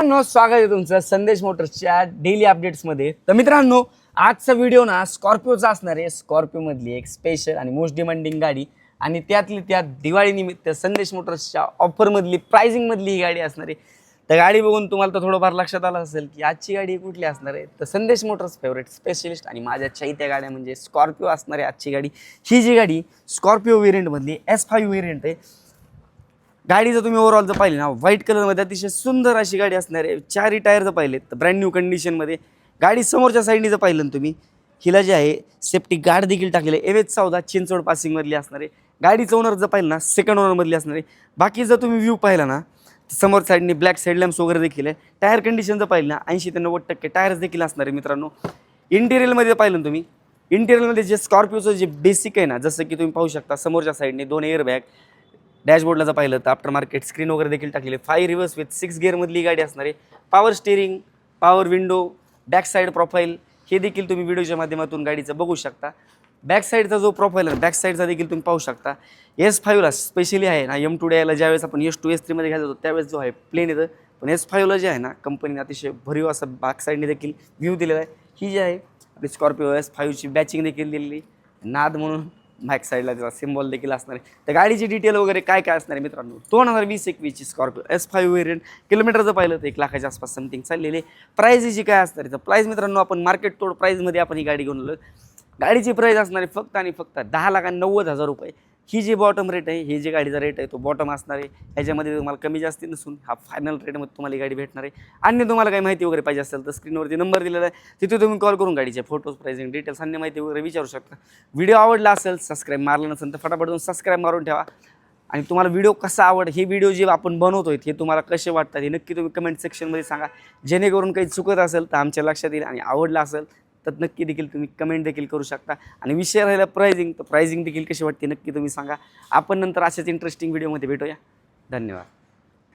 मित्रांनो स्वागत आहे तुमचं संदेश मोटर्सच्या डेली अपडेट्समध्ये तर मित्रांनो आजचा व्हिडिओ ना स्कॉर्पिओचा असणार आहे. स्कॉर्पिओमधली एक स्पेशल आणि मोस्ट डिमांडिंग गाडी आणि त्यातली त्यात दिवाळीनिमित्त संदेश मोटर्सच्या ऑफरमधली प्राइसिंगमधली ही गाडी असणार आहे. तर गाडी बघून तुम्हाला तर थोडंफार लक्षात आलं असेल की आजची गाडी कुठली असणार आहे. तर संदेश मोटर्स फेवरेट स्पेशलिस्ट आणि माझ्या चैत्या गाड्या म्हणजे स्कॉर्पिओ असणार आहे आजची गाडी. ही जी गाडी स्कॉर्पिओ व्हेरियंटमधली एस फाईव्ह व्हेरियंट आहे. गाडी जर तुम्ही ओव्हरऑल जर पाहिली ना व्हाईट कलरमध्ये अतिशय सुंदर अशी गाडी असणार आहे. चारही टायर जर पाहिले तर ब्रँड न्यू कंडिशनमध्ये गाडी समोरच्या साईडने जर पाहिलं ना तुम्ही हिला जे आहे सेफ्टी गार्ड देखील टाकलेलं आहे. एम एच चौदा चिंचवड पासिंगमधली असणार आहे. गाडीचं ओनर जर पाहिलं ना सेकंड ओनरमधली असणार आहे. बाकी जर तुम्ही व्ह्यू पाहिला ना समोर साईडने ब्लॅक साईडलॅम्प्स वगैरे देखील आहे. टायर कंडिशन जर पाहिलं ना ऐंशी ते नव्वद टक्के टायर्स देखील असणार आहे मित्रांनो. इंटेरियलमध्ये पाहिलं ना तुम्ही इंटेरियलमध्ये जे स्कॉर्पिओचं जे बेसिक आहे ना जसं की तुम्ही पाहू शकता समोरच्या साईडने दोन एअरबॅग डॅशबोर्डला जर पाहिलं तर आफ्टर मार्केट स्क्रीन वगैरे देखील टाकलेले फाय रिव्हर्स विथ सिक्स गिअरमधली गाडी असणार आहे. Power steering power window back side profile हे देखील तुम्ही व्हिडिओच्या माध्यमातून गाडीचं बघू शकता. बॅक साईडचा जो प्रोफाईल आहे बॅक साईडचा देखील तुम्ही पाहू शकता. एस फाईव्हला स्पेशली आहे ना एम टू डेला ज्यावेळेस आपण एस टू एस थ्रीमध्ये घ्यायला होतो त्यावेळेस जो आहे प्लेन येतं पण एस फाईव्हला जे आहे ना कंपनीने अतिशय भरीव असं बॅक साईडने देखील व्ह्यू दिलेला आहे. ही जी आहे आपली स्कॉर्पिओ एस फाईव्हची बॅचिंग देखील दिलेली नाद म्हणून बॅक साईडला त्याचा सिम्बॉल देखील असणार आहे. तर गाडीची डिटेल वगैरे काय काय असणार आहे मित्रांनो? दोन हजार वीस एकवीसची स्कॉर्पिओ एस फाईव्ह वेरियंट किलोमीटरचं पाहिलं तर एक लाखाच्या आसपास समथिंग चाललेली प्राईज जी काय असणार आहे? तर प्राईज मित्रांनो आपण मार्केट तोड प्राईजमध्ये आपण ही गाडी घेऊन आलो गाडीची प्राईज असणार आहे फक्त आणि फक्त दहा लाख आणि नव्वद हजार रुपये. ही जी बॉटम रेट आहे ही जी गाडीचा रेट आहे तो बॉटम असणार आहे. ह्याच्यामध्ये तुम्हाला कमी जास्ती नसून हा फायनल रेटमध्ये तुम्हाला ही गाडी भेटणार आहे. आणि तुम्हाला काही माहिती वगैरे पाहिजे असेल तर स्क्रीनवरती नंबर दिलेला आहे. तिथे तुम्ही कॉल करून गाडीचे फोटोज प्राइसिंग डिटेल्स अन्य माहिती वगैरे विचारू शकता. व्हिडिओ आवडला असेल सबस्क्राईब मारला नसेल तर फटाफट जाऊन सबस्क्राईब मारून ठेवा. आणि तुम्हाला व्हिडिओ कसा आवड हे व्हिडिओ जे आपण बनवतो हे तुम्हाला कसे वाटतात हे नक्की तुम्ही कमेंट सेक्शनमध्ये सांगा. जेणेकरून काही चुकत असेल तर आमच्या लक्षात येईल आणि आवडलं असेल तर नक्की देखील तुम्ही कमेंट देखील करू शकता. आणि विषय राहिला प्राइजिंग तर प्राइजिंग देखील कशी वाटते नक्की तुम्ही सांगा. आपण नंतर अशाच इंटरेस्टिंग व्हिडिओमध्ये भेटूया. धन्यवाद.